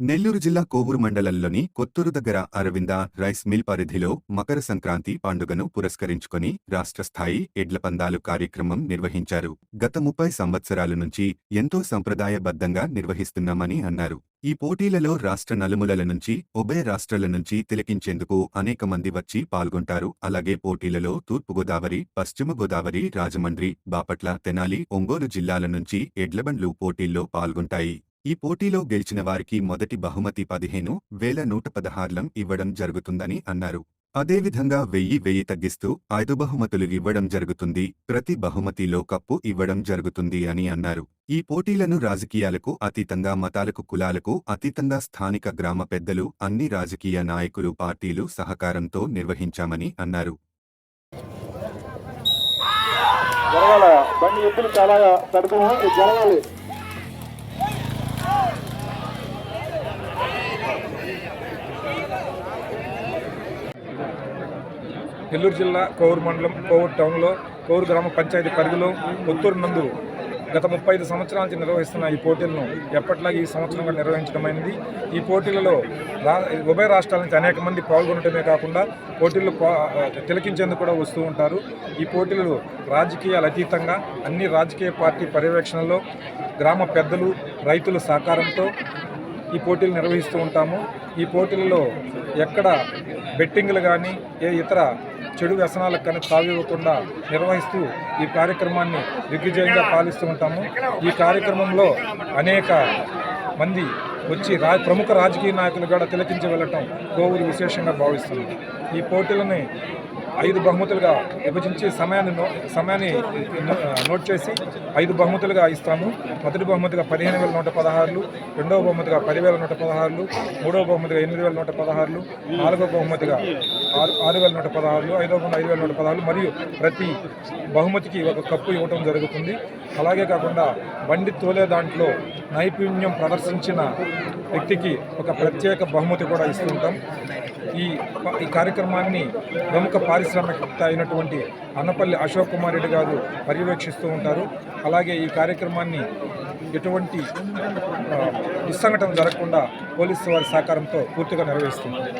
నెల్లూరు జిల్లా కోవూరు మండలంలోని కొత్తూరు దగ్గర అరవింద రైస్ మిల్ పరిధిలో మకర సంక్రాంతి పండుగను పురస్కరించుకొని రాష్ట్ర స్థాయి ఎడ్ల పందాలు కార్యక్రమం నిర్వహించారు. గత ముప్పై సంవత్సరాల నుంచి ఎంతో సంప్రదాయబద్ధంగా నిర్వహిస్తున్నామని అన్నారు. ఈ పోటీలలో రాష్ట్ర నలుమూలల నుంచి ఉభయ రాష్ట్రాల నుంచి తిలకించేందుకు అనేక మంది వచ్చి పాల్గొంటారు. అలాగే పోటీలలో తూర్పుగోదావరి పశ్చిమ గోదావరి రాజమండ్రి బాపట్ల తెనాలి ఒంగోలు జిల్లాల నుంచి ఎడ్లబండ్లు పోటీల్లో పాల్గొంటాయి. ఈ పోటీలో గెలిచిన వారికి మొదటి బహుమతి పదిహేను వేల నూట పదహార్లం ఇవ్వడం జరుగుతుందని అన్నారు. అదేవిధంగా వెయ్యి వెయ్యి తగ్గిస్తూ ఐదు బహుమతులు ఇవ్వడం జరుగుతుంది. ప్రతి బహుమతిలో కప్పు ఇవ్వడం జరుగుతుంది అని అన్నారు. ఈ పోటీలను రాజకీయాలకు అతీతంగా మతాలకు కులాలకు అతీతంగా స్థానిక గ్రామ పెద్దలు అన్ని రాజకీయ నాయకులు పార్టీలు సహకారంతో నిర్వహించామని అన్నారు. చాలా నెల్లూరు జిల్లా కోవూరు మండలం కోవూరు టౌన్లో కోవూరు గ్రామ పంచాయతీ పరిధిలో పుత్తూరు నందు గత ముప్పై ఐదు సంవత్సరాల నుంచి నిర్వహిస్తున్న ఈ పోటీలను ఎప్పట్లాగే ఈ సంవత్సరం కూడా నిర్వహించడమైనది ఈ పోటీలలో రా ఉభయ రాష్ట్రాల నుంచి అనేక మంది పాల్గొనడమే కాకుండా పోటీలు పా- తిలకించేందుకు కూడా వస్తూ ఉంటారు. ఈ పోటీలు రాజకీయాలు అతీతంగా అన్ని రాజకీయ పార్టీ పర్యవేక్షణలో గ్రామ పెద్దలు రైతుల సహకారంతో ఈ పోటీలు నిర్వహిస్తూ ఉంటాము. ఈ పోటీలలో ఎక్కడ బెట్టింగ్లు కానీ ఏ ఇతర చెడు వ్యసనాలకు కనుక తావివ్వకుండా నిర్వహిస్తూ ఈ కార్యక్రమాన్ని దిగ్విజయంగా పాలిస్తూ ఉంటాము. ఈ కార్యక్రమంలో అనేక మంది వచ్చి రా ప్రముఖ రాజకీయ నాయకులు కూడా తిలకించి వెళ్ళటం కోవూరు విశేషంగా భావిస్తుంది ఈ పోటీలని ఐదు బహుమతులుగా విభజించి సమయాన్ని నో సమయాన్ని నోట్ చేసి ఐదు బహుమతులుగా ఇస్తాము. మొదటి బహుమతిగా పదిహేను వేల నూట పదహారులు రెండవ బహుమతిగా పదివేల నూట పదహారులు మూడవ బహుమతిగా ఎనిమిది వేల నూట పదహారులు నాలుగవ బహుమతిగా ఆరు ఆరు వేల నూట పదహారులు ఐదవ బహుమతి ఐదు వేల నూట పదహారులు మరియు ప్రతి బహుమతికి ఒక కప్పు ఇవ్వటం జరుగుతుంది. అలాగే కాకుండా బండి తోలే దాంట్లో నైపుణ్యం ప్రదర్శించిన వ్యక్తికి ఒక ప్రత్యేక బహుమతి కూడా ఇస్తుంటాం. ఈ ఈ కార్యక్రమాన్ని ప్రముఖ పారిశ్రామికవేత్త అయినటువంటి అన్నపల్లి అశోక్ కుమార్ రెడ్డి గారు పర్యవేక్షిస్తూ ఉంటారు. అలాగే ఈ కార్యక్రమాన్ని ఎటువంటి ఆ, జరగకుండా పోలీసు వారి సహకారంతో పూర్తిగా నిర్వహిస్తున్నారు.